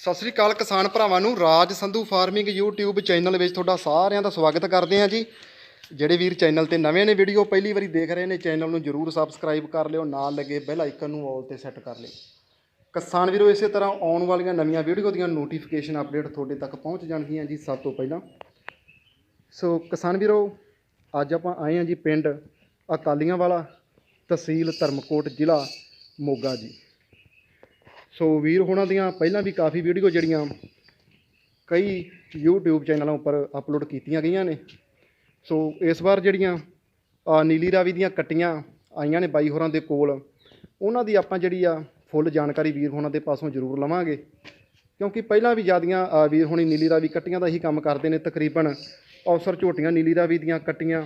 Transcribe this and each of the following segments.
ਸਤਿ ਸ੍ਰੀ ਅਕਾਲ ਕਿਸਾਨ ਭਰਾਵਾਂ ਨੂੰ, Raj Sandhu farming YouTube channel ਵਿੱਚ ਤੁਹਾਡਾ ਸਾਰਿਆਂ ਦਾ ਸਵਾਗਤ ਕਰਦੇ ਹਾਂ ਜੀ। ਜਿਹੜੇ ਵੀਰ ਚੈਨਲ ਤੇ ਨਵੇਂ ਨੇ, ਵੀਡੀਓ ਪਹਿਲੀ ਵਾਰੀ ਦੇਖ ਰਹੇ ਨੇ, ਚੈਨਲ ਨੂੰ ਜਰੂਰ ਸਬਸਕ੍ਰਾਈਬ ਕਰ ਲਿਓ, ਨਾਲ ਲੱਗੇ ਬੈਲ ਆਈਕਨ ਨੂੰ ਆਲ ਤੇ ਸੈੱਟ ਕਰ ਲਿਓ। ਕਿਸਾਨ ਵੀਰੋ, ਇਸੇ ਤਰ੍ਹਾਂ ਆਉਣ ਵਾਲੀਆਂ ਨਵੀਆਂ ਵੀਡੀਓ ਦੀਆਂ ਨੋਟੀਫਿਕੇਸ਼ਨ ਅਪਡੇਟ ਤੁਹਾਡੇ ਤੱਕ ਪਹੁੰਚ ਜਾਣਗੀਆਂ ਜੀ, ਸਭ ਤੋਂ ਪਹਿਲਾਂ। ਸੋ ਕਿਸਾਨ ਵੀਰੋ, ਅੱਜ ਆਪਾਂ ਆਏ ਹਾਂ ਜੀ ਪਿੰਡ ਅਕਾਲੀਆਂ ਵਾਲਾ ਤਹਿਸੀਲ ਧਰਮਕੋਟ ਜ਼ਿਲ੍ਹਾ ਮੋਗਾ ਜੀ। ਸੋ ਵੀਰ ਹੋਣਾ ਦੀਆਂ ਪਹਿਲਾਂ ਵੀ ਕਾਫੀ ਵੀਡੀਓ ਜਿਹੜੀਆਂ ਕਈ YouTube ਚੈਨਲਾਂ ਉੱਪਰ ਅਪਲੋਡ ਕੀਤੀਆਂ ਗਈਆਂ ਨੇ। ਸੋ ਇਸ ਵਾਰ ਜਿਹੜੀਆਂ ਨੀਲੀ ਰਾਵੀ ਦੀਆਂ ਕੱਟੀਆਂ ਆਈਆਂ ਨੇ ਬਾਈ ਹੋਰਾਂ ਦੇ ਕੋਲ, ਉਹਨਾਂ ਦੀ ਆਪਾਂ ਜਿਹੜੀ ਆ ਫੁੱਲ ਜਾਣਕਾਰੀ ਵੀਰ ਹੋਣਾ ਦੇ ਪਾਸੋਂ ਜ਼ਰੂਰ ਲਵਾਂਗੇ। ਕਿਉਂਕਿ ਪਹਿਲਾਂ ਵੀ ਜਿਆਦੀਆਂ ਵੀਰ ਹੋਣੀ ਨੀਲੀ ਰਾਵੀ ਕੱਟੀਆਂ ਦਾ ਹੀ ਕੰਮ ਕਰਦੇ ਨੇ, ਤਕਰੀਬਨ ਔਸਰ ਝੋਟੀਆਂ ਨੀਲੀ ਰਾਵੀ ਦੀਆਂ ਕੱਟੀਆਂ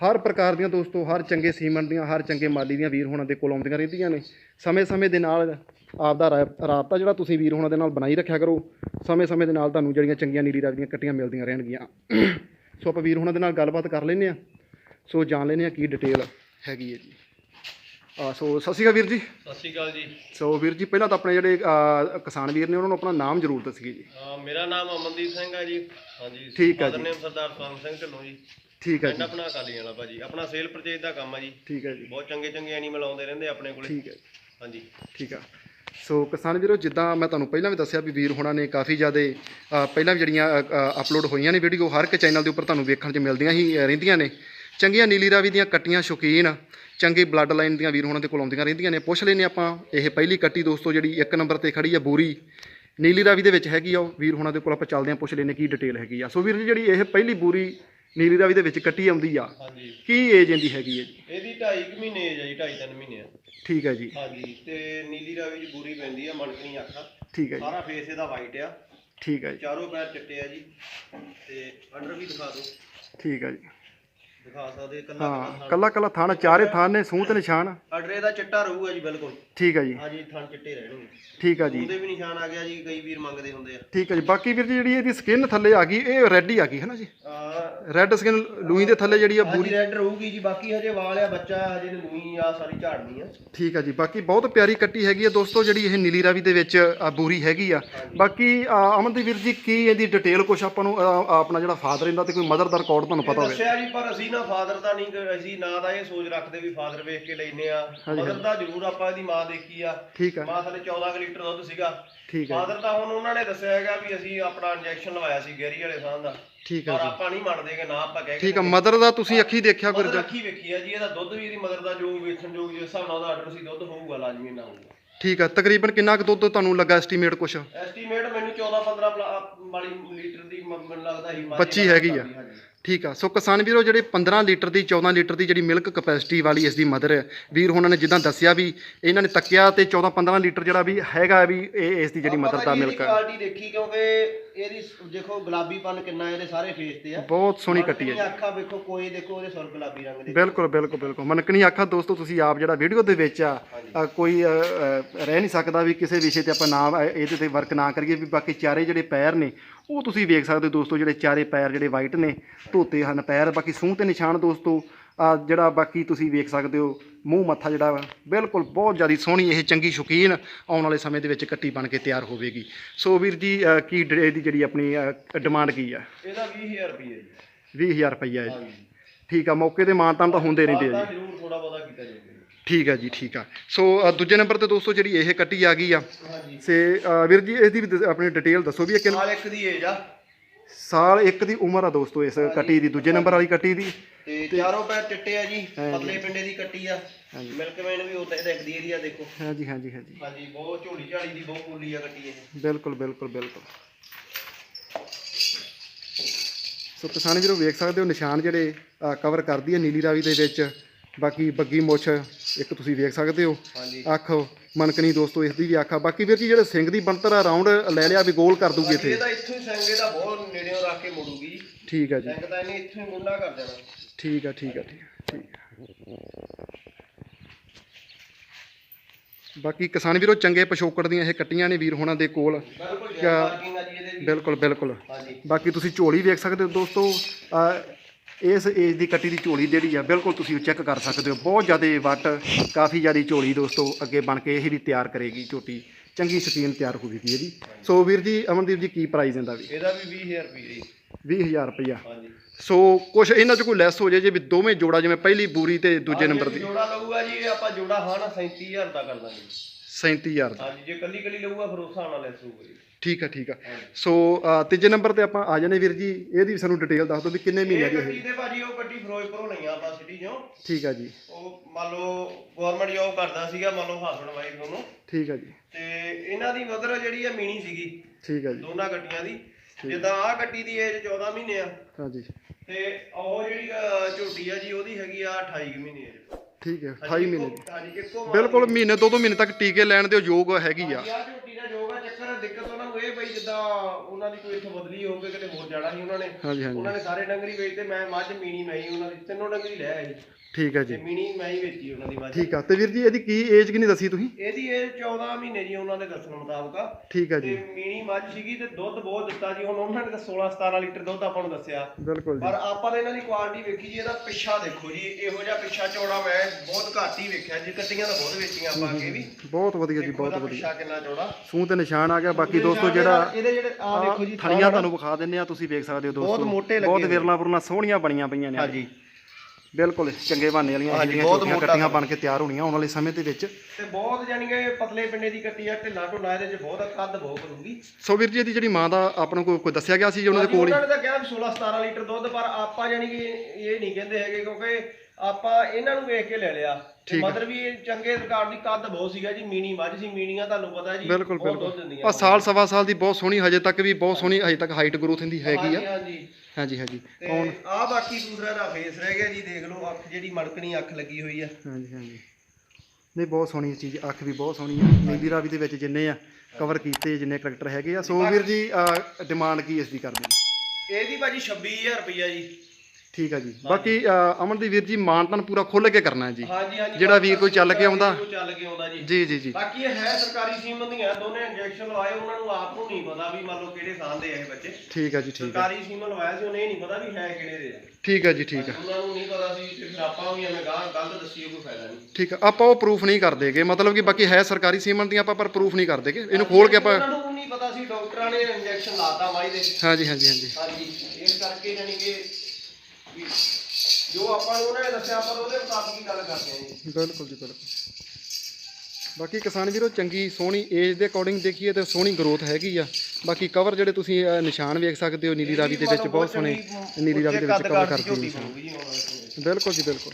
ਹਰ ਪ੍ਰਕਾਰ ਦੀਆਂ ਦੋਸਤੋ ਹਰ ਚੰਗੇ ਸੀਮਨ ਦੀਆਂ ਹਰ ਚੰਗੇ ਮਾਲੀ ਦੀਆਂ ਵੀਰ ਹੋਣਾ ਦੇ ਕੋਲ ਆਉਂਦੀਆਂ ਰਹਿੰਦੀਆਂ ਨੇ। ਸਮੇਂ-ਸਮੇਂ ਦੇ ਨਾਲ ਆਪਦਾ ਰਾ- ਰਾਬਤਾ ਜਿਹੜਾ ਤੁਸੀਂ ਵੀਰ ਹੋਣਾ ਦੇ ਨਾਲ ਬਣਾਈ ਰੱਖਿਆ ਕਰੋ ਸਮੇਂ-ਸਮੇਂ ਦੇ ਨਾਲ ਤੁਹਾਨੂੰ ਜਿਹੜੀਆਂ ਚੰਗੀਆਂ ਨੀਲੀ ਰਾਵੀ ਦੀਆਂ ਕੱਟੀਆਂ ਮਿਲਦੀਆਂ ਰਹਿਣਗੀਆਂ। ਸੋ ਆਪਾਂ ਵੀਰ ਹੋਣਾ ਦੇ ਨਾਲ ਗੱਲਬਾਤ ਕਰ ਲੈਂਦੇ ਆ ਸੋ ਜਾਣ ਲੈਂਦੇ ਆ ਕੀ ਡਿਟੇਲ ਹੈਗੀ ਹੈ ਜੀ। ਆ ਸੋ ਸਤਿ ਸ਼੍ਰੀ ਅਕਾਲ ਵੀਰ ਜੀ। ਸਤਿ ਸ਼੍ਰੀ ਅਕਾਲ ਜੀ। ਸੋ ਵੀਰ ਜੀ ਪਹਿਲਾਂ ਤਾਂ ਆਪਣੇ ਜਿਹੜੇ ਕਿਸਾਨ ਵੀਰ ਨੇ ਉਹਨਾਂ ਨੂੰ ਆਪਣਾ ਨਾਮ ਜ਼ਰੂਰ ਦੱਸੀਏ ਜੀ। ਅਹ ਮੇਰਾ ਨਾਮ ਅਮਨਦੀਪ ਸਿੰਘ ਹੈ ਜੀ। ਹਾਂਜੀ ਠੀਕ ਹੈ ਜੀ। ਸਰਦਾਰ ਸਵਰਨ ਸਿੰਘ ਢਿੱਲੋਂ ਜੀ। ਠੀਕ ਹੈ ਜੀ। ਆਪਣਾ ਅਕਾਲੀ ਵਾਲਾ ਭਾਜੀ ਆਪਣਾ ਸੇਲ ਪਰਚੇਜ ਦਾ ਕੰਮ ਹੈ ਜੀ। ਠੀਕ ਹੈ ਜੀ। ਬਹੁਤ ਚੰਗੇ ਚੰਗੇ ਐਨੀਮਲ ਆਉਂਦੇ ਰਹਿੰਦੇ ਆਪਣੇ ਕੋਲੇ। ਠੀਕ ਹੈ ਹਾਂਜੀ। ਠੀਕ ਆ। ਸੋ ਕਿਸਾਨ ਵੀਰੋ ਜਿੱਦਾਂ ਮੈਂ ਤੁਹਾਨੂੰ ਪਹਿਲਾਂ ਵੀ ਦੱਸਿਆ ਵੀ ਵੀਰ ਹੋਣਾ ਨੇ ਕਾਫੀ ਜ਼ਿਆਦਾ ਪਹਿਲਾਂ ਵੀ ਜਿਹੜੀਆਂ ਅਪਲੋਡ ਹੋਈਆਂ ਨੇ ਵੀਡੀਓ ਹਰ ਇੱਕ ਚੈਨਲ ਦੇ ਉੱਪਰ ਤੁਹਾਨੂੰ ਵੇਖਣ 'ਚ ਮਿਲਦੀਆਂ ਹੀ ਰਹਿੰਦੀਆਂ ਨੇ। ਚੰਗੀਆਂ ਨੀਲੀ ਰਾਵੀ ਦੀਆਂ ਕੱਟੀਆਂ ਸ਼ੌਕੀਨ ਚੰਗੀ ਬਲੱਡ ਲਾਈਨ ਦੀਆਂ ਵੀਰ ਹੋਣਾ ਦੇ ਕੋਲ ਆਉਂਦੀਆਂ ਰਹਿੰਦੀਆਂ ਨੇ। ਪੁੱਛ ਲੈਨੇ ਆਪਾਂ ਇਹ ਪਹਿਲੀ ਕੱਟੀ ਦੋਸਤੋ ਜਿਹੜੀ ਇੱਕ ਨੰਬਰ ਤੇ ਖੜੀ ਆ ਬੂਰੀ। ਨੀਲੀ ਰਾਵੀ ਦੇ ਵਿੱਚ ਹੈਗੀ ਆ ਵੀਰ ਹੋਣਾ ਦੇ ਕੋਲ ਆਪਾਂ ਚੱਲਦੇ ਹਾਂ ਪੁੱਛ ਲੈਨੇ ਕੀ ਡਿਟੇਲ ਹੈਗੀ ਆ। ਸੋ ਵੀਰ ਜੀ ਜਿਹੜੀ ਇਹ ਪਹਿਲੀ ਬੂਰੀ ਨੀਲੀ ਰਾਵੀ ਦੇ ਵਿੱਚ ਕੱਟੀ ਆਉਂਦੀ ਆ। ਹਾਂਜੀ। ਕੀ ਏਜ ਇਹਦੀ ਹੈਗੀ ਹੈ ਜੀ? ਇਹਦੀ 2.5 ਮਹੀਨੇ ਹੈ ਜੀ 2.5 3 ਮਹੀਨੇ ਆ। ਠੀਕ ਹੈ ਜੀ। ਹਾਂਜੀ ਤੇ ਨੀਲੀ ਰਾਵੀ ਦੀ ਬੂਰੀ ਪੈਂਦੀ ਆ ਮਣਕਣੀ ਅੱਖਾਂ। ਠੀਕ ਹੈ ਜੀ। ਸਾਰਾ ਫੇਸ ਇਹਦਾ ਵਾਈਟ ਆ। ਠੀਕ ਹੈ ਜੀ। ਚਾਰੋਂ ਪੈਰ ਚਿੱਟੇ ਆ ਜੀ। ਤੇ ਅੰਡਰ ਵੀ ਦਿਖਾ ਦਿਓ। ਠੀਕ ਹੈ ਜੀ। ਦਿਖਾ ਸਕਦੇ ਕੱਲਾ ਹਾਂ ਕੱਲਾ ਕੱਲਾ ਥਣ ਚਾਰੇ ਥਣ ਨੇ ਸੂਹ ਤੇ ਨਿਸ਼ਾਨ। ਅੰਡਰ ਇਹਦਾ ਚਿੱਟਾ ਰਹੂਗਾ ਜੀ ਬਿਲਕੁਲ। ਠੀਕ ਹੈ ਜੀ। ਹਾਂਜੀ ਥਣ ਚਿੱਟੇ ਰਹਿਣਗੇ। ਠੀਕ ਹੈ ਜੀ। ਉਹਦੇ ਵੀ ਨਿਸ਼ਾਨ ਆ ਗਿਆ ਜੀ ਕਈ ਵੀਰ ਮੰਗਦੇ ਹੁੰਦੇ ਆ। ਠੀਕ ਹੈ ਜੀ। ਬਾਕੀ ਵੀਰ ਜੀ ਜਿਹੜੀ ਇਹਦੀ ਸਕਿਨ ਥੱਲੇ ਆ ਗਈ ਇਹ ਰੈੱਡ ਹੀ ਆ ਗਈ ਹੈ ਨਾ ਜੀ ਰੈੱਡ ਸਕਿਨ ਲੂਈ ਦੇ ਥੱਲੇ ਜਿਹੜੀ ਆ ਬੂਰੀ ਰੈਡ ਰਹੂਗੀ ਜੀ। ਬਾਕੀ ਹਜੇ ਵਾਲ ਆ ਬੱਚਾ ਹਜੇ ਨੂਈ ਆ ਸਾਰੀ ਝਾੜਨੀ ਆ। ਠੀਕ ਹੈ ਜੀ। ਬਾਕੀ ਬਹੁਤ ਪਿਆਰੀ ਕੱਟੀ ਹੈਗੀ ਆ ਦੋਸਤੋ ਜਿਹੜੀ ਇਹ ਨੀਲੀ ਰਾਵੀ ਦੇ ਵਿੱਚ ਬੂਰੀ ਹੈਗੀ ਆ। ਬਾਕੀ ਅਮਨਦੀਪ ਵੀਰ ਜੀ ਕੀ ਇਹਦੀ ਡਿਟੇਲ ਕੁਛ ਆਪਾਂ ਨੂੰ ਆਪਣਾ ਜਿਹੜਾ ਫਾਦਰ ਇਹਦਾ ਤੇ ਕੋਈ ਮਦਰ ਦਾ ਰਿਕਾਰਡ ਤੁਹਾਨੂੰ ਪਤਾ ਹੋਵੇ? ਦੱਸਿਆ ਜੀ ਪਰ ਅਸੀਂ ਨਾ ਫਾਦਰ ਦਾ ਨਹੀਂ ਅਸੀਂ ਨਾ ਦਾ ਇਹ ਸੋਚ ਰੱਖਦੇ ਵੀ ਫਾਦਰ ਵੇਖ ਕੇ ਲੈਨੇ ਆ ਮਦਰ ਦਾ ਜ਼ਰੂਰ ਆਪਾਂ ਇਹਦੀ ਮਾਂ ਦੇਖੀ ਆ। ਠੀਕ ਹੈ ਮਾਂ ਥਲੇ 14 ਕੁ ਲੀਟਰ ਦੁੱਧ ਸੀਗਾ। ਠੀਕ ਹੈ ਫਾਦਰ ਦਾ ਹੁਣ ਉਹਨਾਂ ਨੇ ਦੱਸਿਆ ਹੈਗਾ ਵੀ ਅਸੀਂ ਆਪਣਾ ਇੰਜੈਕਸ਼ਨ ਲਵਾਇਆ ਸੀ ਗੈਰੀ ਵਾਲੇ ਸਾਹ ਦਾ। ਠੀਕ ਹੈ ਪਰ ਆਪਾਂ ਨਹੀਂ ਮੰਨਦੇ ਕਿ ਨਾ ਆਪਾਂ ਕਹਿ ਠੀਕ ਹੈ ਮਦਰ ਦਾ ਤੁਸੀਂ ਅੱਖੀ ਦੇਖਿਆ result? ਰੱਖੀ ਵੇਖੀ ਆ ਜੀ ਇਹਦਾ ਦੁੱਧ ਵੀ ਇਹਦੀ ਮਦਰ ਦਾ ਜੋ ਵੇਚਣ ਜੋ ਜਿਸ ਹਿਸਾਬ ਨਾਲ ਉਹਦਾ ਆਰਡਰ ਸੀ ਦੁੱਧ ਹੋਊਗਾ ਲਾਜ਼ਮੀ ਨਾ ਹੋਊਗਾ। ਠੀਕ ਹੈ ਤਕਰੀਬਨ ਕਿੰਨਾ ਕੁ ਦੁੱਧ ਤੁਹਾਨੂੰ ਲੱਗਾ ਐਸਟੀਮੇਟ ਕੁਛ? ਐਸਟੀਮੇਟ ਮੈਨੂੰ 14 15 ਵਾਲੀ ਲੀਟਰ ਦੀ ਮੈਨੂੰ ਲੱਗਦਾ ਸੀ ਬੱਚੀ ਹੈਗੀ ਆ। ਠੀਕ ਆ। ਸੋ ਕਿਸਾਨ ਵੀਰੋ ਜਿਹੜੇ 15 ਲੀਟਰ ਦੀ 14 ਲੀਟਰ ਦੀ ਜਿਹੜੀ ਮਿਲਕ ਕਪੈਸਿਟੀ ਵਾਲੀ ਇਸ ਦੀ ਮਦਰ ਹੈ ਵੀਰ ਹੋਣਾ ਨੇ ਜਿੱਦਾਂ ਦੱਸਿਆ ਵੀ ਇਹਨਾਂ ਨੇ ਤੱਕਿਆ ਤੇ 14 15 ਲੀਟਰ ਜਿਹੜਾ ਵੀ ਹੈਗਾ ਵੀ ਇਹ ਇਸ ਦੀ ਜਿਹੜੀ ਮਦਰ ਦਾ ਮਿਲਕ ਹੈ ਕੁਆਲਿਟੀ ਦੇਖੀ ਕਿਉਂਕਿ ਇਹਦੀ ਸ- ਦੇਖੋ ਗੁਲਾਬੀਪਨ ਕਿੰਨਾ ਇਹਦੇ ਸਾਰੇ ਫੇਸ ਤੇ ਆ। ਬਹੁਤ ਸੋਹਣੀ ਕੱਟੀ ਹੈ ਇਹ ਅੱਖਾਂ ਵੇਖੋ ਕੋਈ ਦੇਖੋ ਉਹਦੇ ਸੁਰ ਗੁਲਾਬੀ ਰੰਗ ਦੇ ਬਿਲਕੁਲ ਬਿਲਕੁਲ ਬਿਲਕੁਲ। ਮਨਕਣੀ ਆਖਾ ਦੋਸਤੋ ਤੁਸੀਂ ਆਪ ਜਿਹੜਾ ਵੀਡੀਓ ਦੇ ਵਿੱਚ ਆ ਅ, ਕੋਈ ਅ, ਅ, ਰਹਿ ਨਹੀਂ ਸਕਦਾ ਵੀ ਕਿਸੇ ਵਿਸ਼ੇ ਤੇ ਆਪਾਂ ਨਾ ਇਹਦੇ ਤੇ ਵਰਕ ਨਾ ਕਰੀਏ ਵੀ ਬਾਕੀ ਚਾਰੇ ਜਿਹੜੇ ਪੈਰ ਨੇ ਉਹ ਤੁਸੀਂ ਵੇਖ ਸਕਦੇ ਹੋ ਦੋਸਤੋ ਜਿਹੜੇ ਚਾਰੇ ਪੈਰ ਜਿਹੜੇ ਵਾਈਟ ਨੇ ਧੋਤੇ ਹਨ ਪੈਰ ਬਾਕੀ ਸੂਹ ਤੇ ਨਿਸ਼ਾਨ ਦੋਸਤੋ ਆ ਜਿਹੜਾ ਬਾਕੀ ਤੁਸੀਂ ਵੇਖ ਸਕਦੇ ਹੋ ਮੂੰਹ ਮੱਥਾ ਜਿਹੜਾ ਬਿਲਕੁਲ ਬਹੁਤ ਜ਼ਿਆਦਾ ਸੋਹਣੀ ਇਹ ਚੰਗੀ ਸ਼ੌਕੀਨ ਆਉਣ ਵਾਲੇ ਸਮੇਂ ਦੇ ਵਿੱਚ ਕੱਟੀ ਬਣ ਕੇ ਤਿਆਰ ਹੋਵੇਗੀ। ਸੋ ਵੀਰ ਜੀ ਕੀ ਇਹਦੀ ਜਿਹੜੀ ਆਪਣੀ ਡਿਮਾਂਡ ਕੀ ਆ? ਇਹਦਾ 20000 ਰੁਪਏ ਜੀ। 20000 ਰੁਪਈਆ ਹੈ ਜੀ ਠੀਕ ਆ ਮੌਕੇ ਤੇ ਮਾਨਤਾਨ ਤਾਂ ਹੁੰਦੇ ਰਹਿੰਦੇ ਆ ਤਾਂ ਜੀ। ਜ਼ਰੂਰ ਥੋੜਾ ਬਹੁਤਾ ਕੀਤਾ ਜਾਊਗਾ। ਠੀਕ ਆ ਜੀ ਠੀਕ ਆ। ਸੋ ਅ, ਦੂਜੇ ਨੰਬਰ ਤੇ ਦੋਸਤੋ ਜਿਹੜੀ ਇਹ ਕੱਟੀ ਆ ਗਈ ਆ ਹਾਂਜੀ ਸੇ ਅ, ਵੀਰ ਜੀ ਇਸ ਦੀ ਵੀ ਦ- ਆਪਣੀ ਡਿਟੇਲ ਦੱਸੋ ਵੀ ਇਹ ਕਿੰਨ ਸਾਲ ਇੱਕ ਦੀ ਏਜ ਆ। ਸਾਲ ਇੱਕ ਦੀ ਉਮਰ ਆ ਦੋਸਤੋ ਇਸ ਕੱਟੀ ਦੀ ਦੂਜੇ ਨੰਬਰ ਵਾਲੀ ਕੱਟੀ ਦੀ। ਤੇ ਚਾਰੋਂ ਪੈਰ ਚਿੱਟੇ ਆ ਜੀ ਹਾਂਜੀ। ਪਤਲੇ ਪਿੰਡੇ ਦੀ ਕੱਟੀ ਆ। ਹਾਂਜੀ। ਮਿਲਕ ਮੈਨ ਵੀ ਉਦਾਂ ਦੇਖਦੀ ਇਹਦੀ ਆ ਦੇਖੋ। ਹਾਂਜੀ ਹਾਂਜੀ ਹਾਂਜੀ। ਹਾਂਜੀ ਬਹੁਤ ਝੋਲੀ ਝਾਲੀ ਦੀ ਬਹੁਤ ਪੂਲੀ ਆ ਕੱਟੀ ਇਹ। ਬਿਲਕੁਲ ਬਿਲਕੁਲ ਬਿਲਕੁਲ। ਸੋ ਕਿਸਾਨ ਵੀਰੋ ਵੇਖ ਸਕਦੇ ਹੋ ਨਿਸ਼ਾਨ ਜਿਹੜੇ ਕਵਰ ਕਰਦੀ ਹੈ ਨੀਲੀ ਰਾਵੀ ਦੇ ਵਿੱਚ ਬਾਕੀ ਬੱਗੀ ਮੁੱਛ ਇੱਕ ਤੁਸੀਂ ਵੇਖ ਸਕਦੇ ਹੋ ਹਾਂਜੀ। ਅੱਖ ਮਨਕਣੀ ਦੋਸਤੋ ਇਸ ਦੀ ਵੀ ਅੱਖ ਆ। ਬਾਕੀ ਵੀਰ ਜੀ ਜਿਹੜੇ ਸਿੰਘ ਦੀ ਬਣਤਰ ਆ ਰਾਉਂਡ ਲੈ ਲਿਆ ਵੀ ਗੋਲ ਕਰ ਦੂਗੀ ਇੱਥੇ। ਇਹਦਾ ਇੱਥੋਂ ਹੀ ਸੰਗੇ ਦਾ ਬਹੁਤ ਨੇੜਿਓਂ ਰੱਖ ਕੇ ਮੋੜੂਗੀ। ਜੀ ਠੀਕ ਆ ਜੀ। ਸੰਗ ਤਾਂ ਇਹਨੇ ਇੱਥੋਂ ਹੀ ਕਰ ਦੇਣਾ। ਠੀਕ ਆ ਠੀਕ ਆ ਠੀਕ ਆ, ਠੀਕ ਆ। ਬਾਕੀ ਕਿਸਾਨ ਵੀਰੋ ਚੰਗੇ ਪਿਛੋਕੜ ਦੀਆਂ ਇਹ ਕੱਟੀਆਂ ਨੇ ਵੀਰ ਹੋਣਾ ਦੇ ਕੋਲ। ਬਿਲਕੁਲ ਕਿਆ- ਜੈ ਪਾਰਕਿੰਗ ਆ ਜੀ ਇਹਦੇ ਵੀ। ਬਿਲਕੁਲ ਬਿਲਕੁਲ। ਹਾਂਜੀ। ਬਾਕੀ ਤੁਸੀਂ ਝੋਲੀ ਵੇਖ ਸਕਦੇ ਹੋ ਦੋਸਤੋ ਅਹ ਇਸ ਏਜ ਦੀ ਕੱਟੀ ਦੀ ਝੋਲੀ ਜਿਹੜੀ ਆ ਬਿਲਕੁਲ ਤੁਸੀਂ ਚੈੱਕ ਕਰ ਸਕਦੇ ਹੋ। ਬਹੁਤ ਜ਼ਿਆਦਾ ਵੱਟ ਕਾਫੀ ਜ਼ਿਆਦਾ ਝੋਲੀ ਦੋਸਤੋ ਅੱਗੇ ਬਣ ਕੇ ਇਹ ਵੀ ਤਿਆਰ ਕਰੇਗੀ ਝੋਟੀ। ਚੰਗੀ ਸਕੀਨ ਤਿਆਰ ਹੋਵੇਗੀ ਇਹਦੀ। ਸੋ ਵੀਰ ਜੀ ਅਮਨਦੀਪ ਜੀ ਕੀ ਪ੍ਰਾਈਸ ਦਿੰਦਾ ਵੀ? ਇਹਦਾ ਵੀ 20000 ਰੁਪਏ ਜੀ। 20000 ਰੁਪਇਆ ਹਾਂਜੀ। ਸੋ ਕੁਝ ਇਹਨਾਂ ਚ ਕੋਈ ਲੈਸ ਹੋ ਜਾਏ ਜੇ ਵੀ ਦੋਵੇਂ ਜੋੜਾ ਜਿਵੇਂ ਪਹਿਲੀ ਬੂਰੀ ਤੇ ਦੂਜੇ ਨੰਬਰ ਦੀ। ਜੋੜਾ ਲਊਗਾ ਜੀ ਆਪਾਂ ਜੋੜਾ ਹਾਂ ਨਾ 37000 ਦਾ ਕਰ ਦਾਂਗੇ। 37000 ਦਾ। ਹਾਂਜੀ ਜੇ ਕੱਲੀ ਕੱਲੀ ਲਊਗਾ ਫਿਰ ਉਸ ਹਿਸਾਬ ਨਾਲ ਲੈਸ ਹੋਊਗਾ ਜੀ। ਠੀਕ ਆ ਠੀਕ ਆ। ਸੋ ਅ, ਤੀਜੇ ਨੰਬਰ ਤੇ ਆਪਾਂ ਆ ਜਾਣੇ ਵੀਰ ਜੀ ਇਹਦੀ ਵੀ ਸਾਨੂੰ ਡਿਟੇਲ ਦੱਸ ਦਿਓ ਵੀ ਕਿੰਨੇ ਮਹੀਨੇ ਇਹ ਦੀ ਗੱਡੀ ਹੈ ਤੇ ਭਾਜੀ ਉਹ ਗੱਡੀ ਫਿਰੋਜ਼ਪੁਰੋਂ ਲਈਆਂ ਆਪਾਂ ਸਿਟੀ ਚੋਂ। ਠੀਕ ਆ ਜੀ। ਉਹ ਮੰਨ ਲਓ ਗਵਰਨਮੈਂਟ ਜੋਬ ਕਰਦਾ ਸੀਗਾ ਮੰਨ ਲਓ ਹਸਬੰਡ ਵਾਈਫ ਦੋਨੋਂ। ਠੀਕ ਆ ਜੀ। ਤੇ ਇਹਨਾਂ ਦੀ ਮਦਰ ਜਿਹੜੀ ਆ ਮੀਣੀ ਸੀਗੀ। ਠੀਕ ਆ ਜੀ। ਦੋਨਾਂ ਗੱਡੀਆਂ ਦੀ। ਜਿੱਦਾਂ ਆਹ ਗੱਡੀ ਦੀ ਏਜ 14 ਮਹੀਨੇ ਆ। ਹਾਂਜੀ ਤੇ ਉਹ ਜਿਹੜੀ ਅਹ, ਝੋਟੀ ਆ ਜੀ ਉਹਦੀ ਹੈਗੀ ਆ 28 ਕੁ ਮਹੀਨੇ age। ਠੀਕ ਹੈ 28 ਹਾਂਜੀ, ਮਹੀਨੇ ਦੀ। ਬਿਲਕੁਲ ਮਹੀਨੇ ਦੋ ਦੋ ਮਹੀਨੇ ਤੱਕ ਟੀਕੇ ਲੈਣ ਦੇ ਯੋਗ ਹੈਗੀ ਆ ਹਾਂਜੀ, ਆਹ ਝੋਟੀ ਦਾ ਜੋਗ ਆ ਚੱਕਰ ਦਿੱਕਤ ਉਹਨਾਂ ਨੂੰ ਇਹ ਪਈ ਜਿੱਦਾਂ ਉਹਨਾਂ ਦੀ ਕੋਈ ਇੱਥੋਂ ਬਦਲੀ ਹੋ ਕੇ ਕਿਤੇ ਹੋਰ ਜਾਣਾ ਸੀ ਉਹਨਾਂ ਨੇ। ਹਾਂਜੀ ਹਾਂਜੀ। ਉਹਨਾਂ ਨੇ ਸਾਰੇ ਡੰਗਰੀ ਵੇਚਤੇ ਮੈਂ ਮੱਝ ਮੀਣੀ ਮੈਂ ਹੀ ਉਹਨਾਂ ਦੀ ਤਿੰਨੋਂ ਡੰਗਰੀ ਲੈ ਆਏ। ਜੀ ਠੀਕ ਆ ਤੇ ਜੀ ਮੀਣੀ ਮੈਂ ਹੀ ਵੇਚੀ ਉਹਨਾਂ ਦੀ ਮੱਝ। ਠੀਕ ਆ। ਤੇ ਵੀਰ ਜੀ ਇਹਦੀ ਕੀ ਏਜ ਕਿੰਨੀ ਦੱਸੀ ਤੁਸੀਂ? ਇਹਦੀ ਇਹ 14 ਮਹੀਨੇ ਜੀ ਉਹਨਾਂ ਦੇ ਦੱਸਣ ਮੁਤਾਬਕ ਆ। ਠੀਕ ਆ ਤੇ ਜੀ ਮੀਣੀ ਮੱਝ ਸੀਗੀ ਤੇ ਦੁੱਧ ਬਹੁਤ ਦਿੱਤਾ ਜੀ। ਹੁਣ ਉਹਨਾਂ ਨੇ ਤਾਂ 16 17 ਲੀਟਰ ਦੁੱਧ ਆਪਾਂ ਨੂੰ ਦੱਸਿਆ। ਬਿਲਕੁਲ ਜੀ। ਪਰ ਆਪਾਂ ਨੇ ਇਹਨਾਂ ਦੀ ਕੁਆਲਿਟੀ ਵੇਖੀ ਜੀ ਇਹਦਾ ਪਿੱਛਾ ਦੇਖੋ ਜੀ। ਇਹੋ ਜਿਹਾ ਪਿੱਛਾ ਚੌੜਾ ਮੈਂ ਬਹੁਤ ਘੱਟ ਹੀ ਵੇਖਿਆ ਜੀ। ਕੱਟੀਆਂ ਤਾਂ ਬਹੁਤ ਵੇਚੀਆਂ ਆਪਾਂ ਅੱਗੇ ਵੀ। ਬਹੁਤ ਵਧੀਆ ਜੀ ਦੇਖੋ ਬਹੁਤ ਇਹਦਾ ਵਧੀਆ। ਪਿੱਛਾ ਕਿੰਨਾ ਚੌੜਾ। ਸੂਹ ਤੇ ਨਿਸ਼ਾਨ ਆ ਗਿਆ। ਬਾਕੀ ਦੋਸਤੋ ਜਿਹੜਾ ਇਹਦੇ ਜਿਹੜੇ ਆ ਦੇਖੋ ਜੀ ਥਣੀਆਂ ਤੁਹਾਨੂੰ ਵਿਖਾ ਦਿੰਨੇ ਆ ਤੁਸੀਂ ਵੇਖ ਸਕਦੇ ਹੋ ਦੋਸਤੋ। ਬਹੁਤ ਮੋਟੇ ਲੱਗੇ ਬਹੁਤ। ਵਿਰਲਾ ਪੁਰਨਾ ਸੋਹਣੀਆਂ ਬਣੀਆਂ ਪਈਆਂ ਨੇ ਹਾਂਜੀ। ਬਿਲਕੁਲ ਚੰਗੇ ਬਾਨੇ ਵਾਲੀਆਂ ਜਿਹੜੀਆਂ ਛੋਟੀਆਂ ਕੱਟੀਆਂ ਬਣ ਕੇ ਤਿਆਰ ਹੋਣੀਆਂ ਆਉਣ ਵਾਲੇ ਸਮੇਂ ਦੇ ਵਿੱਚ। ਤੇ ਬਹੁਤ ਜਾਨੀ ਕਿ ਪਤਲੇ ਪਿੰਡੇ ਦੀ ਕੱਟੀ ਆ ਢਿੱਲਾ ਢੁੱਲਾ ਇਹਦੇ ਚ ਬਹੁਤ ਕੱਦ ਬਹੁਤ ਕਰੂਗੀ ਸੋ ਵੀਰ ਜੀ ਇਹਦੀ ਜਿਹੜੀ ਮਾਂ ਦਾ ਆਪਾਂ ਨੂੰ ਕੋਈ ਕੋਈ ਦੱਸਿਆ ਗਿਆ ਸੀ ਜੀ ਉਹਨਾਂ ਦੇ ਕੋਲ ਹੀ? ਉਹਨਾਂ ਨੇ ਤਾਂ ਕਿਹਾ ਵੀ 16 17 ਲੀਟਰ ਦੁੱਧ ਪਰ ਆਪਾਂ ਜਾਨੀ ਕਿ ਇਹ ਨਹੀਂ ਕਹਿੰਦੇ ਹੈਗੇ ਕਿਉਂਕਿ ਆਪਾਂ ਇਹਨਾਂ ਨੂੰ ਵੇਖ ਕੇ ਲੈ ਲਿਆ। ਤੇ ਮਦਰ ਵੀ ਇਹ ਚੰਗੇ ਰਿਕਾਰਡ ਦੀ ਕੱਦ ਬਹੁਤ ਸੀਗਾ ਜੀ ਮੀਣੀ ਮੱਝ ਸੀ ਮੀਣੀਆਂ ਤੁਹਾਨੂੰ ਪਤਾ ਜੀ ਬਿਲਕੁਲ ਬਹੁਤ ਦੁੱਧ ਬਿਲਕੁਲ ਦਿੰਦੀਆਂ ਆ ਸਾਲ ਸਵਾ ਸਾਲ ਦੀ ਬਹੁਤ ਸੋਹਣੀ ਹਜੇ ਤੱਕ ਵੀ ਬਹੁਤ ਸੋਹਣੀ ਹਜੇ ਤੱਕ ਹਾਈਟ ਗਰੋਥ ਇਹਦੀ ਹੈਗੀ ਆ। ਹਾਂਜੀ ਹਾਂਜੀ। ਹਾਂਜੀ ਤੇ ਆ ਬਾਕੀ ਦੂਸਰਾ ਦਾ ਫੇਸ ਰਹਿ ਗਿਆ ਜੀ ਦੇਖ ਲਓ ਅੱਖ ਜਿਹੜੀ ਮੜਕਣੀ ਅੱਖ ਲੱਗੀ ਹੋਈ ਆ। ਹਾਂਜੀ ਹਾਂਜੀ। ਨਹੀਂ ਬਹੁਤ ਸੋਹਣੀ ਚੀਜ਼ ਅੱਖ ਵੀ ਬਹੁਤ ਸੋਹਣੀ ਆ। ਨੀਲੀ ਰਾਵੀ ਦੇ ਵਿੱਚ ਜਿੰਨੇ ਆ ਕਵਰ ਕੀਤੇ ਜਿੰਨੇ ਕਰੈਕਟਰ ਹੈਗੇ ਆ। ਸੋ ਵੀਰ ਜੀ ਡਿਮਾਂਡ ਕੀ ਇਸ ਦੀ ਕਰਦੇ ਇਹਦੀ ਭਾਜੀ 26000 ਰੁਪਈਆ ਜੀ। ਠੀਕ ਆ ਜੀ। ਬਾਕੀ ਅ, ਅਮਨ ਦੀ ਵੀਰ ਜੀ ਮਾਨਤਨ ਪੂਰਾ ਖੁੱਲ ਕੇ ਕਰਨਾ ਹੈ ਜੀ। ਹਾਂਜੀ ਹਾਂਜੀ ਜਿਹੜਾ ਵੀਰ ਕੋਈ ਚੱਲ ਕੇ ਆਉਂਦਾ। ਕੋਈ ਚੱਲ ਕੇ ਆਉਂਦਾ ਜੀ। ਜੀ ਜੀ ਜੀ। ਬਾਕੀ ਇਹ ਹੈ ਸਰਕਾਰੀ ਦੀਆਂ ਦੋਨੇ ਇੰਜੈਕਸ਼ਨ ਲਵਾਏ ਉਹਨਾਂ ਨੂੰ ਆਪ ਨੂੰ ਨਹੀਂ ਪਤਾ ਵੀ ਮੰਨ ਲਓ ਕਿਹੜੇ ਸਾਲ ਦੇ ਆ ਇਹ ਬੱਚੇ। ਠੀਕ ਆ ਜੀ ਠੀਕ ਆ। ਸਰਕਾਰੀ ਸੀਮਨ ਲਵਾਇਆ ਸੀ ਉਹਨੇ ਇਹ ਨਹੀਂ ਪਤਾ ਵੀ ਹੈ ਕਿਹੜੇ ਦੇ ਆ। ਠੀਕ ਆ ਜੀ ਠੀਕ ਆ। ਉਹਨਾਂ ਨੂੰ ਨਹੀਂ ਪਤਾ ਸੀ ਤੇ ਫਿਰ ਆਪਾਂ ਵੀ ਐਵੇਂ ਗਾਂ ਗਲਤ ਦੱਸੀਏ ਕੋਈ ਫਾਇਦਾ ਨਹੀਂ। ਠੀਕ ਆ। ਆਪਾਂ ਉਹ ਪ੍ਰੂਫ ਨਹੀਂ ਕਰਦੇਗੇ ਮਤਲਬ ਕਿ ਬਾਕੀ ਹੈ ਸਰਕਾਰੀ ਸੀਮਨ ਦੀਆਂ ਆਪਾਂ ਪਰ ਪ੍ਰੂਫ ਨਹੀਂ ਕਰਦੇਗੇ ਇਹਨੂੰ ਖੋਲ ਕੇ ਆਪਾਂ ਉਹਨਾਂ ਨੂੰ ਨਹੀਂ ਪਤਾ ਸੀ ਡਾਕਟਰਾਂ ਨੇ ਇੰਜੈਕਸ਼ਨ ਲਾਤਾ ਮਾਈ ਦੇ। ਹਾਂਜੀ ਹਾਂਜੀ ਹਾਂਜੀ। ਹਾਂਜੀ। ਇਸ ਕਰਕੇ ਜਾਨੀ ਕਿ ਜੋ ਆਪਾਂ ਨੂੰ ਉਹਨਾਂ ਨੇ ਦੱਸਿਆ ਆਪਾਂ ਉਹਦੇ ਮੁਤਾਬਕ ਹੀ ਗੱਲ ਕਰਦੇ ਹਾਂ ਜੀ। ਬਿਲਕੁਲ ਜੀ ਬਿਲਕੁਲ। ਬਾਕੀ ਕਿਸਾਨ ਵੀਰੋ ਚੰਗੀ ਸੋਹਣੀ ਏਜ ਦੇ ਅਕੋਰਡਿੰਗ ਦੇਖੀਏ ਤੇ ਸੋਹਣੀ ਗਰੋਥ ਹੈਗੀ ਆ। ਬਾਕੀ ਕਵਰ ਜਿਹੜੇ ਤੁਸੀਂ ਅ, ਨਿਸ਼ਾਨ ਵੇਖ ਸਕਦੇ ਹੋ ਨੀਲੀ ਰਾਵੀ ਦੇ ਵਿੱਚ ਬਹੁਤ ਸੋਹਣੇ ਨੀਲੀ ਰਾਵੀ ਦੇ ਵਿੱਚ ਕਵਰ ਕਰਦੀ ਨਿਸ਼ਾਨ। 'ਚ। ਬਿਲਕੁਲ ਜੀ ਬਿਲਕੁਲ।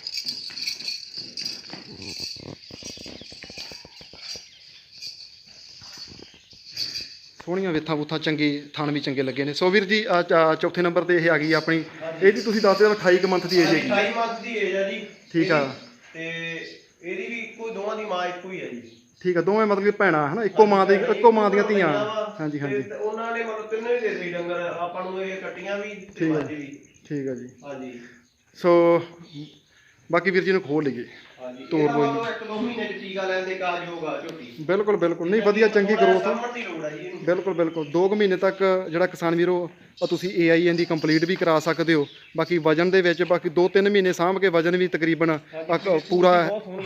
ਸੋਹਣੀਆਂ ਵੇਥਾਂ ਬੂਥਾਂ ਚੰਗੀ ਥਣ ਵੀ ਚੰਗੇ ਲੱਗੇ ਨੇ। ਸੋ ਵੀਰ ਜੀ ਆਹ ਚਾ- ਚੌਥੇ ਨੰਬਰ ਤੇ ਇਹ ਆ ਗਈ ਆਪਣੀ। ਇਹਦੀ ਤੁਸੀਂ ਦੱਸ ਦਿਓ 28 ਕੁ ਮੰਥ ਦੀ ਏਜ ਹੈਗੀ। 28 ਮੰਥ ਦੀ ਏਜ ਆ ਜੀ। ਠੀਕ ਆ। ਇਹਦੀ। ਤੇ ਇਹਦੀ ਵੀ ਇੱਕੋ ਦੋਵਾਂ ਦੀ ਮਾਂ ਇੱਕੋ ਹੀ ਆ ਜੀ। ਠੀਕ ਆ ਦੋਵੇਂ ਮਤਲਬ ਕਿ ਭੈਣਾਂ ਹਨਾ? ਇੱਕੋ ਮਾਂ ਦੇ ਇੱਕੋ ਮਾਂ ਦੀਆਂ ਧੀਆਂ। ਹਾਂਜੀ ਹਾਂਜੀ। ਤੇ ਉਹਨਾਂ ਨੇ ਮਤਲਬ ਤਿੰਨੇ ਹੀ ਦੇ ਦਿੱਤੇ ਡੰਗਰ। ਆਪਾਂ ਨੂੰ ਇਹ ਕੱਟੀਆਂ ਵੀ ਤੇ ਠੀਕ ਆ। ਮੱਝ ਵੀ। ਠੀਕ ਆ ਜੀ। ਹਾਂਜੀ। ਸੋ ਬਾਕੀ ਵੀਰ ਜੀ ਨੂੰ ਖੋਲ ਲਈਏ। ਇਹਦਾ ਲਓ ਮਤਲਬ ਇੱਕ ਦੋ ਮਹੀਨੇ ਚ ਟੀਕਾ ਲੈਣ ਦੇ ਕਾਰਯੋਗ ਆ ਝੋਟੀ। ਬਿਲਕੁਲ ਬਿਲਕੁਲ। ਨਹੀਂ ਵਧੀਆ ਚੰਗੀ ਗਰੋਥ ਸਾਂਭਣ ਦੀ ਲੋੜ ਆ ਜੀ ਇਹਨੂੰ। ਬਿਲਕੁਲ ਬਿਲਕੁਲ। 2 ਮਹੀਨੇ ਤੱਕ ਜਿਹੜਾ ਕਿਸਾਨ ਵੀਰੋ ਉਹ ਤੁਸੀਂ AIN ਦੀ ਕੰਪਲੀਟ ਵੀ ਕਰਾ ਸਕਦੇ ਹੋ। ਬਾਕੀ ਵਜਨ ਦੇ ਵਿੱਚ ਬਾਕੀ 2-3 ਮਹੀਨੇ ਸਾਂਭ ਕੇ ਵਜਨ ਵੀ ਤਕਰੀਬਨ ਪੂਰਾ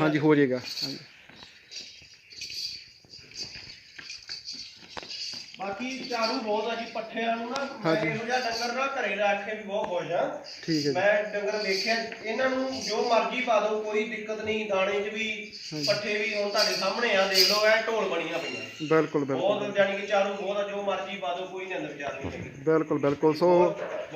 ਹਾਂਜੀ ਹੋ ਜਾਏਗਾ। ਹਾਂਜੀ। ਬਾਕੀ ਚਾਰੂ ਬਹੁਤ ਆ ਜੀ ਪੱਠਿਆਂ ਨੂੰ ਨਾ ਮੈਂ ਇਹੋ ਜਿਹਾ ਡੰਗਰ ਨਾ ਘਰੇ ਰੱਖ ਕੇ ਵੀ ਬਹੁਤ ਖੁਸ਼ ਆ। ਠੀਕ ਹੈ ਜੀ। ਮੈਂ ਡੰਗਰ ਵੇਖਿਆ ਇਹਨਾਂ ਨੂੰ ਜੋ ਮਰਜ਼ੀ ਪਾ ਦਿਓ ਕੋਈ ਦਿੱਕਤ ਨਹੀਂ ਦਾਣੇ 'ਚ ਵੀ ਪੱਠੇ ਵੀ ਹੁਣ ਤੁਹਾਡੇ ਸਾਹਮਣੇ ਆ ਦੇਖ ਲਓ ਐ ਢੋਲ ਬਣੀਆਂ ਪਈਆਂ। ਬਿਲਕੁਲ ਬਿਲਕੁਲ। ਬਹੁਤ ਜਾਨੀ ਕਿ ਚਾਰੂ ਬਹੁਤ ਆ ਜੋ ਮਰਜ਼ੀ ਪਾ ਦਿਓ ਕੋਈ ਨਹੀਂ ਅੰਦਰ ਵਿਚਾਰ ਨਹੀਂ ਹੈਗੀ ਬਿਲਕੁਲ ਬਿਲਕੁਲ। ਸੋ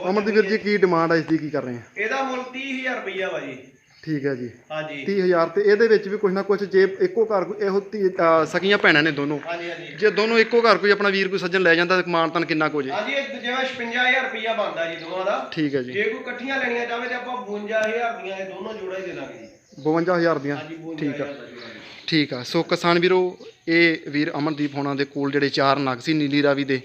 ਅਮਰਦੀਪ ਵੀਰ ਜੀ ਕੀ ਡਿਮਾਂਡ ਹੈ ਇਸ ਦੀ ਕੀ ਕਰ ਰਹੇ ਆ? ਇਹਦਾ ਮੁੱਲ 30000 ਰੁਪਈਆ ਵਾ ਜੀ। ਠੀਕ ਹੈ ਜੀ। ਹਾਂਜੀ। 30000 ਤੇ ਇਹਦੇ ਵਿੱਚ ਵੀ ਕੁਝ ਨਾ ਕੁਝ ਜੇ ਇੱਕੋ ਘਰ ਕੋਈ ਇਹੋ ਧੀ- ਅਹ ਸਕੀਆਂ ਭੈਣਾਂ ਨੇ ਦੋਨੋਂ। ਹਾਂਜੀ ਹਾਂਜੀ। ਜੇ ਦੋਨੋਂ ਇੱਕੋ ਘਰ ਕੋਈ ਆਪਣਾ ਵੀਰ ਕੋਈ ਸੱਜਣ ਲੈ ਜਾਂਦਾ ਤੇ ਮਾਨਤਨ ਕਿੰਨਾ ਕੁ ਹੋ ਜੇ। ਹਾਂਜੀ ਇਹ ਜਿਵੇਂ 56000 ਰੁਪਈਆ ਬਣਦਾ ਜੀ ਦੋਵਾਂ ਦਾ। ਠੀਕ ਹੈ ਜੀ। ਜੇ ਕੋਈ ਇਕੱਠੀਆਂ ਲੈਣੀਆਂ ਚਾਹਵੇ ਤੇ ਆਪਾਂ 52000 ਦੀਆਂ ਇਹ ਦੋਨੋਂ ਜੋੜਾ ਹੀ ਦੇ ਦਾਂਗੇ ਜੀ। 52000 ਦੀਆਂ। ਹਾਂਜੀ ਠੀਕ ਆ। 52000 ਦਾ ਜੋੜਾ ਜੀ। ਠੀਕ ਆ। ਸੋ ਕਿਸਾਨ ਵੀਰੋ ਇਹ ਵੀਰ ਅਮਨਦੀਪ ਹੋਣਾ ਦੇ ਕੋਲ ਜਿਹੜੇ ਚਾਰ ਨਗ ਸੀ ਨੀਲੀ ਰਾਵੀ ਦੇ।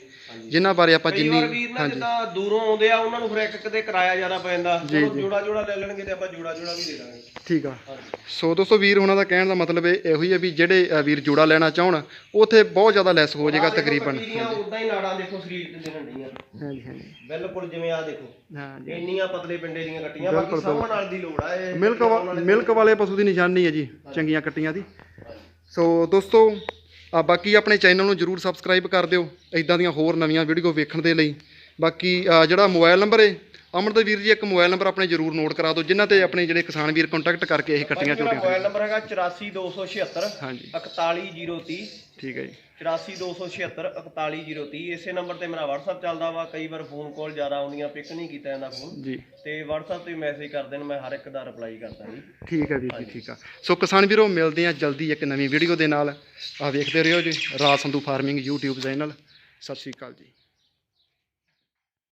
ਜਿਨ੍ਹਾਂ ਬਾਰੇ ਆਪਾਂ ਕਈ ਵਾਰ ਜਿੰਨੀ ਵੀਰ ਨਾ ਜਿੱਦਾਂ ਦੂਰੋਂ ਆਉਂਦੇ ਆ ਉਹਨਾਂ ਨੂੰ ਫਿਰ ਇੱਕ ਕਿਤੇ ਕਿਰਾਇਆ ਜ਼ਿਆਦਾ ਪੈਂਦਾ ਜੀ, ਚਲੋ ਜੀ। ਜੋੜਾ ਜੋੜਾ ਲੈ ਲੈਣਗੇ ਤੇ ਆਪਾਂ ਜੋੜਾ ਜੋੜਾ ਵੀ ਦੇ ਦਾਂਗੇ। ਠੀਕ ਆ। ਹਾਂਜੀ। ਸੋ ਦੋਸਤੋ ਵੀਰ ਹੋਣਾ ਦਾ ਕਹਿਣ ਦਾ ਮਤਲਬ ਇਹ ਇਹੋ ਹੀ ਹੈ ਵੀ ਜਿਹੜੇ ਅ, ਵੀਰ ਜੋੜਾ ਲੈਣਾ ਚਾਹਣ ਉਥੇ ਬਹੁਤ ਜ਼ਿਆਦਾ ਲੈਸ ਹੋ ਜਾਏਗਾ ਤਕਰੀਬਨ। ਉਦਾਂ ਹੀ ਨਾੜਾਂ ਦੇਖੋ ਸਰੀਰ ਤੇ ਦਿਖਣ ਡੀਆਂ ਹਾਂਜੀ ਹਾਂਜੀ। ਬਿਲਕੁਲ ਜਿਵੇਂ ਆ ਦੇਖੋ। ਹਾਂਜੀ। ਇੰਨੀਆਂ ਪਤਲੇ ਪਿੰਡੇ ਦੀਆਂ ਕੱਟੀਆਂ ਬਾਕੀ ਸਾਹਮਣ ਨਾਲ ਦੀ ਲੋੜ ਆ ਇਹ। ਮਿਲਕ ਵਾ- ਮਿਲਕ ਵਾਲੇ ਪਸ਼ੂ ਦੀ ਨਿਸ਼ਾਨੀ ਹੈ ਜੀ ਚੰਗੀਆਂ ਕੱਟੀਆਂ ਦੀ। ਸੋ ਦੋਸਤੋ ਆ ਬਾਕੀ ਆਪਣੇ ਚੈਨਲ ਨੂੰ ਜਰੂਰ ਸਬਸਕ੍ਰਾਈਬ ਕਰ ਦਿਓ ਇਦਾਂ ਦੀਆਂ ਹੋਰ ਨਵੀਆਂ ਵੀਡੀਓ ਵੇਖਣ ਦੇ ਲਈ। ਬਾਕੀ ਜਿਹੜਾ ਮੋਬਾਈਲ ਨੰਬਰ ਹੈ ਅਮਰਦੇਵ ਵੀਰ ਜੀ ਇੱਕ ਮੋਬਾਈਲ ਨੰਬਰ ਆਪਣੇ ਜਰੂਰ ਨੋਟ ਕਰਾ ਦਿਓ ਜਿਨ੍ਹਾਂ ਤੇ ਆਪਣੇ ਜਿਹੜੇ ਕਿਸਾਨ ਵੀਰ ਕੰਟੈਕਟ ਕਰਕੇ ਇਹ ਕੱਟੀਆਂ ਝੋਟੀਆਂ ਮੋਬਾਈਲ ਨੰਬਰ ਹੈਗਾ 84276 ਹਾਂਜੀ। 41030 ਠੀਕ ਹੈ ਜੀ। 84276 41030 ਇਸੇ ਨੰਬਰ ਤੇ ਮੇਰਾ WhatsApp ਚੱਲਦਾ ਵਾ ਕਈ ਵਾਰ ਫੋਨ ਕਾਲ ਜ਼ਿਆਦਾ ਆਉਂਦੀਆਂ ਪਿਕ ਨਹੀਂ ਕੀਤਾ ਜਾਂਦਾ ਫੋਨ ਜੀ। ਤੇ WhatsApp ਤੇ ਮੈਸੇਜ ਕਰਦੇ ਨੇ ਮੈਂ ਹਰ ਇੱਕ ਦਾ ਰਿਪਲਾਈ ਕਰਦਾ ਜੀ। ਠੀਕ ਹੈ ਵੀਰ ਜੀ ਠੀਕ ਆ। ਸੋ ਕਿਸਾਨ ਵੀਰੋ ਮਿਲਦੇ ਆ ਜਲਦੀ ਇੱਕ ਨਵੀਂ ਵੀਡੀਓ ਦੇ ਨਾਲ। ਆ ਵੇਖਦੇ ਰਹੋ ਜੀ Raj Sandhu farming YouTube channel ਸਤਿ ਸ਼੍ਰੀ ਅਕਾਲ ਜੀ।